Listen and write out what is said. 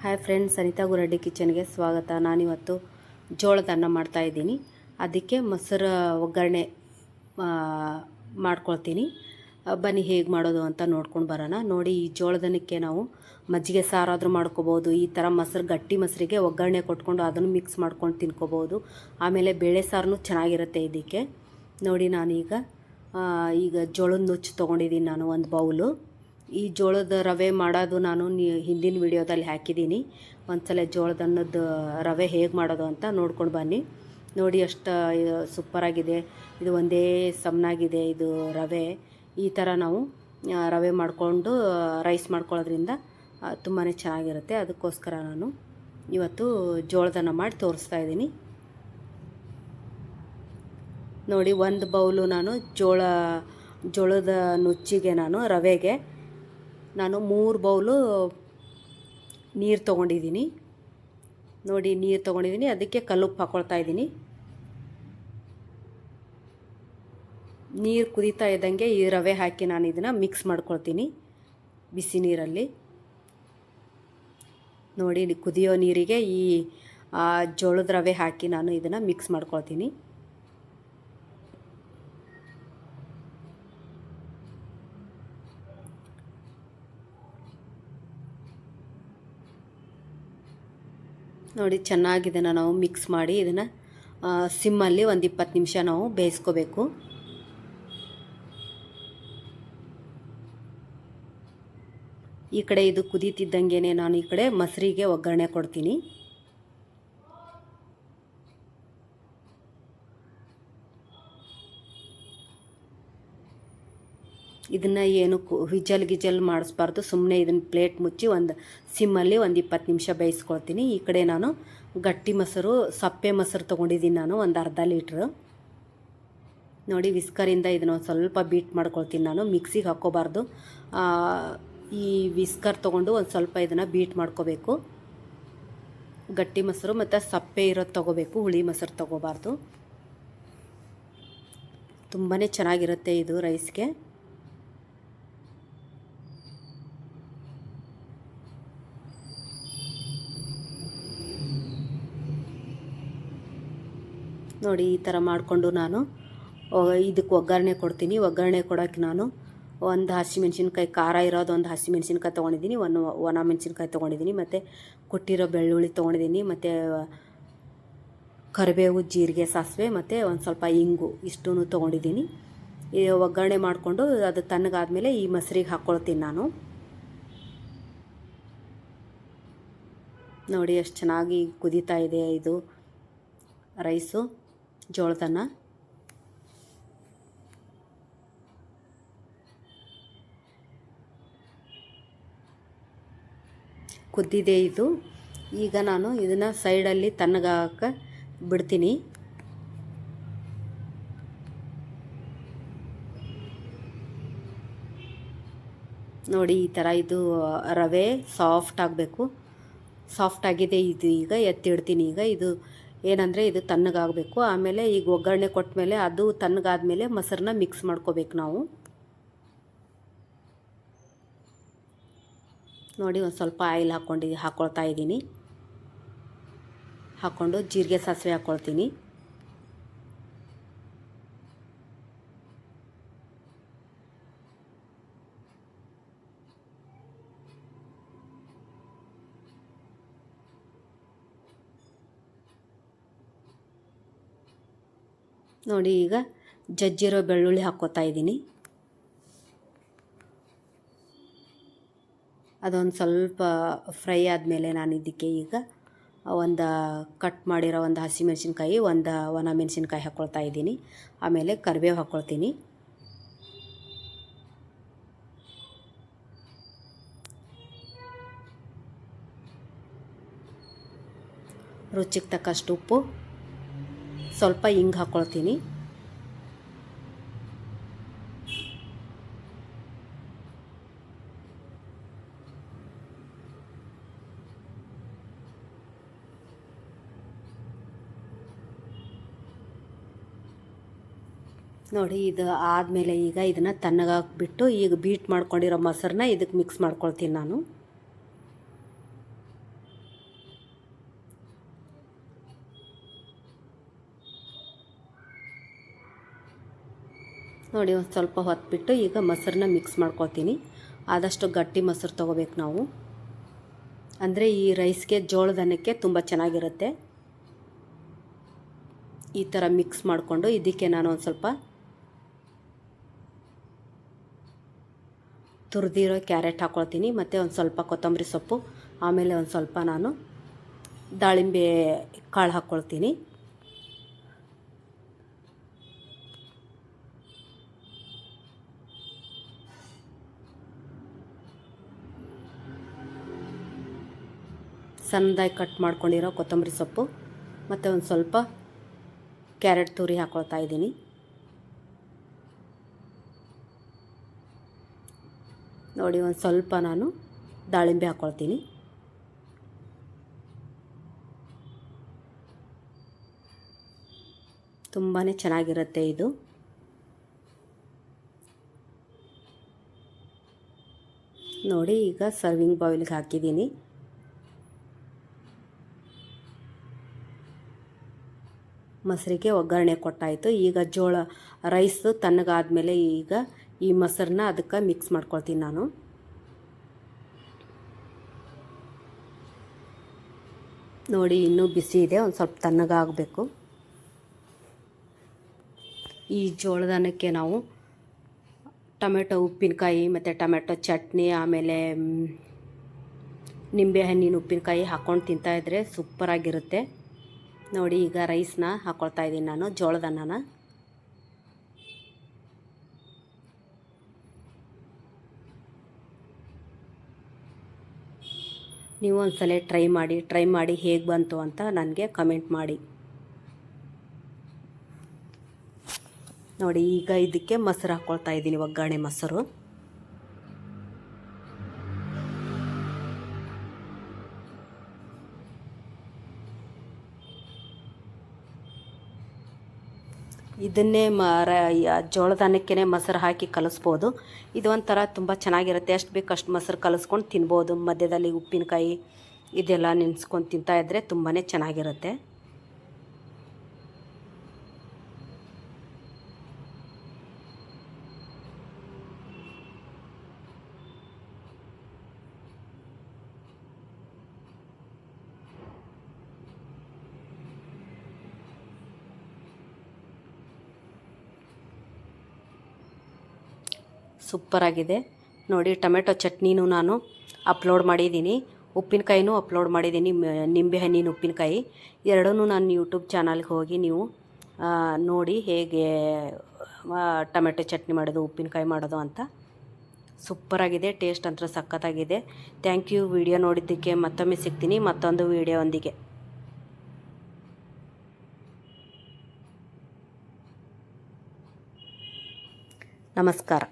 Hi friends Anita Guraddi ಕಿಚನ್ಗೆ ಸ್ವಾಗತ. ನಾನಿವತ್ತು ಜೋಳದ ಅನ್ನ ಮಾಡ್ತಾಯಿದ್ದೀನಿ ಅದಕ್ಕೆ ಮೊಸರು ಒಗ್ಗರಣೆ ಮಾಡ್ಕೊಳ್ತೀನಿ. ಬನ್ನಿ ಹೇಗೆ ಮಾಡೋದು ಅಂತ ನೋಡ್ಕೊಂಡು ಬರೋಣ. ನೋಡಿ, ಈ ಜೋಳದನಕ್ಕೆ ನಾವು ಮಜ್ಜಿಗೆ ಸಾರಾದರೂ ಮಾಡ್ಕೋಬೋದು. ಈ ಥರ ಮೊಸರು, ಗಟ್ಟಿ ಮೊಸರಿಗೆ ಒಗ್ಗರಣೆ ಕೊಟ್ಕೊಂಡು ಅದನ್ನು ಮಿಕ್ಸ್ ಮಾಡ್ಕೊಂಡು ತಿನ್ಕೋಬೋದು. ಆಮೇಲೆ ಬೇಳೆ ಸಾರು ಚೆನ್ನಾಗಿರುತ್ತೆ ಇದಕ್ಕೆ. ನೋಡಿ, ನಾನೀಗ ಈಗ ಜೋಳದ ನುಚ್ಚು ತೊಗೊಂಡಿದ್ದೀನಿ ನಾನು ಒಂದು ಬೌಲು ಈ ಜೋಳದ ರವೆ ಮಾಡೋದು ನಾನು ಹಿಂದಿನ ವಿಡಿಯೋದಲ್ಲಿ ಹಾಕಿದ್ದೀನಿ. ಒಂದ್ಸಲ ಜೋಳದ ಅನ್ನದ ರವೆ ಹೇಗೆ ಮಾಡೋದು ಅಂತ ನೋಡ್ಕೊಂಡು ಬನ್ನಿ. ನೋಡಿ ಅಷ್ಟು ಸೂಪರಾಗಿದೆ. ಇದು ಒಂದೇ ಸಮನಾಗಿದೆ ಇದು ರವೆ. ಈ ಥರ ನಾವು ರವೆ ಮಾಡಿಕೊಂಡು ರೈಸ್ ಮಾಡ್ಕೊಳ್ಳೋದ್ರಿಂದ ತುಂಬಾ ಚೆನ್ನಾಗಿರುತ್ತೆ. ಅದಕ್ಕೋಸ್ಕರ ನಾನು ಇವತ್ತು ಜೋಳದನ್ನ ಮಾಡಿ ತೋರಿಸ್ತಾ ಇದ್ದೀನಿ. ನೋಡಿ, ಒಂದು ಬೌಲು ನಾನು ಜೋಳ, ಜೋಳದ ನುಚ್ಚಿಗೆ ನಾನು ರವೆಗೆ ನಾನು ಮೂರು ಬೌಲು ನೀರು ತೊಗೊಂಡಿದ್ದೀನಿ. ನೋಡಿ, ನೀರು ತೊಗೊಂಡಿದ್ದೀನಿ. ಅದಕ್ಕೆ ಕಲ್ಲುಪ್ಪು ಹಾಕ್ಕೊಳ್ತಾ ಇದ್ದೀನಿ. ನೀರು ಕುದೀತಾ ಇದ್ದಂಗೆ ಈ ರವೆ ಹಾಕಿ ನಾನು ಇದನ್ನು ಮಿಕ್ಸ್ ಮಾಡ್ಕೊಳ್ತೀನಿ ಬಿಸಿ ನೀರಲ್ಲಿ. ನೋಡಿ, ಕುದಿಯೋ ನೀರಿಗೆ ಈ ಜೋಳದ ರವೆ ಹಾಕಿ ನಾನು ಇದನ್ನು ಮಿಕ್ಸ್ ಮಾಡ್ಕೊಳ್ತೀನಿ. ನೋಡಿ, ಚೆನ್ನಾಗಿ ಇದನ್ನು ನಾವು ಮಿಕ್ಸ್ ಮಾಡಿ ಇದನ್ನು ಸಿಮ್ಮಲ್ಲಿ ಒಂದು ಇಪ್ಪತ್ತು ನಿಮಿಷ ನಾವು ಬೇಯಿಸ್ಕೋಬೇಕು. ಈ ಕಡೆ ಇದು ಕುದೀತಿದ್ದಂಗೆ ನಾನು ಈ ಕಡೆ ಮೊಸರಿಗೆ ಒಗ್ಗರಣೆ ಕೊಡ್ತೀನಿ. ಇದನ್ನು ಏನು ವಿಜಲ್ ಗಿಜಲ್ ಮಾಡಿಸ್ಬಾರ್ದು. ಸುಮ್ಮನೆ ಇದನ್ನು ಪ್ಲೇಟ್ ಮುಚ್ಚಿ ಒಂದು ಸಿಮ್ಮಲ್ಲಿ ಒಂದು ಇಪ್ಪತ್ತು ನಿಮಿಷ ಬೇಯಿಸ್ಕೊಳ್ತೀನಿ. ಈ ಕಡೆ ನಾನು ಗಟ್ಟಿ ಮೊಸರು ಸಪ್ಪೆ ಮೊಸರು ತೊಗೊಂಡಿದ್ದೀನಿ ನಾನು ಒಂದು ಅರ್ಧ ಲೀಟ್ರ್. ನೋಡಿ ವಿಸ್ಕರಿಂದ ಇದನ್ನು ಒಂದು ಸ್ವಲ್ಪ ಬೀಟ್ ಮಾಡ್ಕೊಳ್ತೀನಿ ನಾನು. ಮಿಕ್ಸಿಗೆ ಹಾಕ್ಕೋಬಾರ್ದು. ಆ, ಈ ವಿಸ್ಕರ್ ತೊಗೊಂಡು ಒಂದು ಸ್ವಲ್ಪ ಇದನ್ನು ಬೀಟ್ ಮಾಡ್ಕೋಬೇಕು. ಗಟ್ಟಿ ಮೊಸರು ಮತ್ತು ಸಪ್ಪೆ ಇರೋದು ತೊಗೋಬೇಕು. ಹುಳಿ ಮೊಸರು ತೊಗೋಬಾರ್ದು. ತುಂಬಾ ಚೆನ್ನಾಗಿರುತ್ತೆ ಇದು ರೈಸ್ಗೆ. ನೋಡಿ ಈ ಥರ ಮಾಡಿಕೊಂಡು ನಾನು ಇದಕ್ಕೆ ಒಗ್ಗರಣೆ ಕೊಡ್ತೀನಿ. ಒಗ್ಗರಣೆ ಕೊಡೋಕ್ಕೆ ನಾನು ಒಂದು ಹಸಿಮೆಣ್ಸಿನ್ಕಾಯಿ ಖಾರ ಇರೋದು ಒಂದು ಹಸಿಮೆಣ್ಸಿನ್ಕಾಯಿ ತೊಗೊಂಡಿದ್ದೀನಿ, ಒಂದು ಒಣ ಮೆಣಸಿನ್ಕಾಯಿ ತೊಗೊಂಡಿದ್ದೀನಿ, ಮತ್ತು ಕೊಟ್ಟಿರೋ ಬೆಳ್ಳುಳ್ಳಿ ತೊಗೊಂಡಿದ್ದೀನಿ, ಮತ್ತು ಕರಿಬೇವು, ಜೀರಿಗೆ, ಸಾಸಿವೆ, ಮತ್ತು ಒಂದು ಸ್ವಲ್ಪ ಇಂಗು ಇಷ್ಟೂ ತೊಗೊಂಡಿದ್ದೀನಿ. ಒಗ್ಗರಣೆ ಮಾಡಿಕೊಂಡು ಅದು ತಣ್ಣಗಾದ್ಮೇಲೆ ಈ ಮೊಸರಿಗೆ ಹಾಕ್ಕೊಳ್ತೀನಿ ನಾನು. ನೋಡಿ, ಎಷ್ಟು ಚೆನ್ನಾಗಿ ಕುದೀತಾ ಇದೆ ಇದು, ರೈಸು. ಜೋಳದನ್ನ ಕುದ್ದಿದೆ ಇದು. ಈಗ ನಾನು ಇದನ್ನು ಸೈಡಲ್ಲಿ ತಣ್ಣಗಾಕ ಬಿಡ್ತೀನಿ. ನೋಡಿ ಈ ಥರ ಇದು ರವೆ ಸಾಫ್ಟ್ ಆಗಬೇಕು. ಸಾಫ್ಟ್ ಆಗಿದೆ ಇದು ಈಗ ಎತ್ತಿಡ್ತೀನಿ ಈಗ. ಇದು ಏನಂದರೆ ಇದು ತಣ್ಣಗಾಗಬೇಕು. ಆಮೇಲೆ ಈಗ ಒಗ್ಗರಣೆ ಕೊಟ್ಟ ಮೇಲೆ ಅದು ತಣ್ಣಗಾದ್ಮೇಲೆ ಮೊಸರನ್ನ ಮಿಕ್ಸ್ ಮಾಡ್ಕೋಬೇಕು ನಾವು. ನೋಡಿ ಒಂದು ಸ್ವಲ್ಪ ಆಯಿಲ್ ಹಾಕ್ಕೊಂಡು ಹಾಕ್ಕೊಳ್ತಾ ಇದ್ದೀನಿ. ಹಾಕ್ಕೊಂಡು ಜೀರಿಗೆ ಸಾಸಿವೆ ಹಾಕ್ಕೊಳ್ತೀನಿ ನೋಡಿ ಈಗ ಜಜ್ಜಿರೋ ಬೆಳ್ಳುಳ್ಳಿ ಹಾಕ್ಕೋತಾ ಇದ್ದೀನಿ. ಅದೊಂದು ಸ್ವಲ್ಪ ಫ್ರೈ ಆದಮೇಲೆ ನಾನು ಇದಕ್ಕೆ ಈಗ ಒಂದು ಕಟ್ ಮಾಡಿರೋ ಒಂದು ಹಸಿಮೆಣ್ಸಿನ್ಕಾಯಿ, ಒಂದು ಒಣ ಮೆಣಸಿನ್ಕಾಯಿ ಹಾಕ್ಕೊಳ್ತಾ ಇದ್ದೀನಿ. ಆಮೇಲೆ ಕರಿಬೇವು ಹಾಕ್ಕೊಳ್ತೀನಿ. ರುಚಿಗೆ ತಕ್ಕಷ್ಟು ಉಪ್ಪು. ಸ್ವಲ್ಪ ಹಿಂಗೆ ಹಾಕ್ಕೊಳ್ತೀನಿ ನೋಡಿ, ಇದು ಆದಮೇಲೆ ಈಗ ಇದನ್ನು ತಣ್ಣಗಾಕ್ಬಿಟ್ಟು ಈಗ ಬೀಟ್ ಮಾಡ್ಕೊಂಡಿರೋ ಮೊಸರನ್ನ ಇದಕ್ಕೆ ಮಿಕ್ಸ್ ಮಾಡ್ಕೊಳ್ತೀನಿ ನಾನು. ನೋಡಿ, ಒಂದು ಸ್ವಲ್ಪ ಹೊತ್ಬಿಟ್ಟು ಈಗ ಮೊಸರನ್ನ ಮಿಕ್ಸ್ ಮಾಡ್ಕೊತೀನಿ ಆದಷ್ಟು ಗಟ್ಟಿ ಮೊಸರು ತೊಗೋಬೇಕು ನಾವು. ಅಂದರೆ ಈ ರೈಸ್ಗೆ ಜೋಳದನ್ನಕ್ಕೆ ತುಂಬ ಚೆನ್ನಾಗಿರುತ್ತೆ. ಈ ಥರ ಮಿಕ್ಸ್ ಮಾಡಿಕೊಂಡು ಇದಕ್ಕೆ ನಾನು ಒಂದು ಸ್ವಲ್ಪ ತುರಿದಿರೋ ಕ್ಯಾರೆಟ್ ಹಾಕ್ಕೊಳ್ತೀನಿ ಮತ್ತು ಒಂದು ಸ್ವಲ್ಪ ಕೊತ್ತಂಬರಿ ಸೊಪ್ಪು, ಆಮೇಲೆ ಒಂದು ಸ್ವಲ್ಪ ನಾನು ದಾಳಿಂಬೆ ಕಾಳು ಹಾಕ್ಕೊಳ್ತೀನಿ ಸಣ್ಣದಾಗಿ ಕಟ್ ಮಾಡ್ಕೊಂಡಿರೋ ಕೊತ್ತಂಬರಿ ಸೊಪ್ಪು, ಮತ್ತು ಒಂದು ಸ್ವಲ್ಪ ಕ್ಯಾರೆಟ್ ತುರಿ ಹಾಕ್ಕೊಳ್ತಾ ಇದ್ದೀನಿ. ನೋಡಿ, ಒಂದು ಸ್ವಲ್ಪ ನಾನು ದಾಳಿಂಬೆ ಹಾಕ್ಕೊಳ್ತೀನಿ ತುಂಬಾ ಚೆನ್ನಾಗಿರುತ್ತೆ ಇದು. ನೋಡಿ, ಈಗ ಸರ್ವಿಂಗ್ ಬಾಯ್ಲಿಗೆ ಹಾಕಿದ್ದೀನಿ. ಮೊಸರಿಗೆ ಒಗ್ಗರಣೆ ಕೊಟ್ಟಾಯಿತು. ಈಗ ಜೋಳ ರೈಸು ತಣ್ಣಗಾದ್ಮೇಲೆ ಈಗ ಈ ಮೊಸರನ್ನ ಅದಕ್ಕೆ ಮಿಕ್ಸ್ ಮಾಡ್ಕೊಳ್ತೀನಿ ನಾನು. ನೋಡಿ, ಇನ್ನೂ ಬಿಸಿ ಇದೆ, ಒಂದು ಸ್ವಲ್ಪ ತಣ್ಣಗಾಗಬೇಕು. ಈ ಜೋಳದನಕ್ಕೆ ನಾವು ಟೊಮೆಟೊ, ಉಪ್ಪಿನಕಾಯಿ ಮತ್ತು ಟೊಮೆಟೊ ಚಟ್ನಿ, ಆಮೇಲೆ ನಿಂಬೆಹಣ್ಣಿನ ಉಪ್ಪಿನಕಾಯಿ ಹಾಕ್ಕೊಂಡು ತಿಂತಾಯಿದ್ರೆ ಸೂಪರಾಗಿರುತ್ತೆ. ನೋಡಿ ಈಗ ರೈಸ್ನ ಹಾಕ್ಕೊಳ್ತಾ ಇದ್ದೀನಿ ನಾನು, ಜೋಳದ ಅನ್ನನ. ನೀವು ಒಂದ್ಸಲ ಟ್ರೈ ಮಾಡಿ ಟ್ರೈ ಮಾಡಿ ಹೇಗೆ ಬಂತು ಅಂತ ನನಗೆ ಕಮೆಂಟ್ ಮಾಡಿ. ನೋಡಿ ಈಗ ಇದಕ್ಕೆ ಮೊಸರು ಹಾಕ್ಕೊಳ್ತಾ ಇದ್ದೀನಿ, ಒಗ್ಗರಣೆ ಮೊಸರು. ಇದನ್ನೇ ಮ, ರ ಜೋಳದ ಅನ್ನಕ್ಕೆ ಮೊಸರು ಹಾಕಿ ಕಲಿಸ್ಬೋದು. ಇದು ಒಂಥರ ತುಂಬ ಚೆನ್ನಾಗಿರುತ್ತೆ. ಅಷ್ಟು ಬೇಕು ಅಷ್ಟು ಮೊಸರು ಕಲಿಸ್ಕೊಂಡು ತಿನ್ಬೋದು. ಮಧ್ಯದಲ್ಲಿ ಉಪ್ಪಿನಕಾಯಿ ಇದೆಲ್ಲ ನೆನೆಸ್ಕೊಂಡು ತಿಂತಾಯಿದ್ರೆ ತುಂಬಾ ಚೆನ್ನಾಗಿರುತ್ತೆ. ಸೂಪರಾಗಿದೆ. ನೋಡಿ, ಟೊಮೆಟೊ ಚಟ್ನಿನೂ ನಾನು ಅಪ್ಲೋಡ್ ಮಾಡಿದ್ದೀನಿ. ಉಪ್ಪಿನಕಾಯಿನೂ ಅಪ್ಲೋಡ್ ಮಾಡಿದ್ದೀನಿ. ನಿಂಬೆಹಣ್ಣಿನ ಉಪ್ಪಿನಕಾಯಿ. ಎರಡೂ ನಾನು ಯೂಟ್ಯೂಬ್ ಚಾನಲ್ಗೆ ಹೋಗಿ ನೀವು ನೋಡಿ ಹೇಗೆ ಟೊಮೆಟೊ ಚಟ್ನಿ ಮಾಡೋದು, ಉಪ್ಪಿನಕಾಯಿ ಮಾಡೋದು ಅಂತ. ಸೂಪರಾಗಿದೆ. ಟೇಸ್ಟ್ ಅಂತ ಸಖತ್ತಾಗಿದೆ. Thank you. ವಿಡಿಯೋ ನೋಡಿದ್ದಕ್ಕೆ ಮತ್ತೊಮ್ಮೆ ಸಿಗ್ತೀನಿ. ಮತ್ತೊಂದು ವಿಡಿಯೋವೊಂದಿಗೆ. ನಮಸ್ಕಾರ.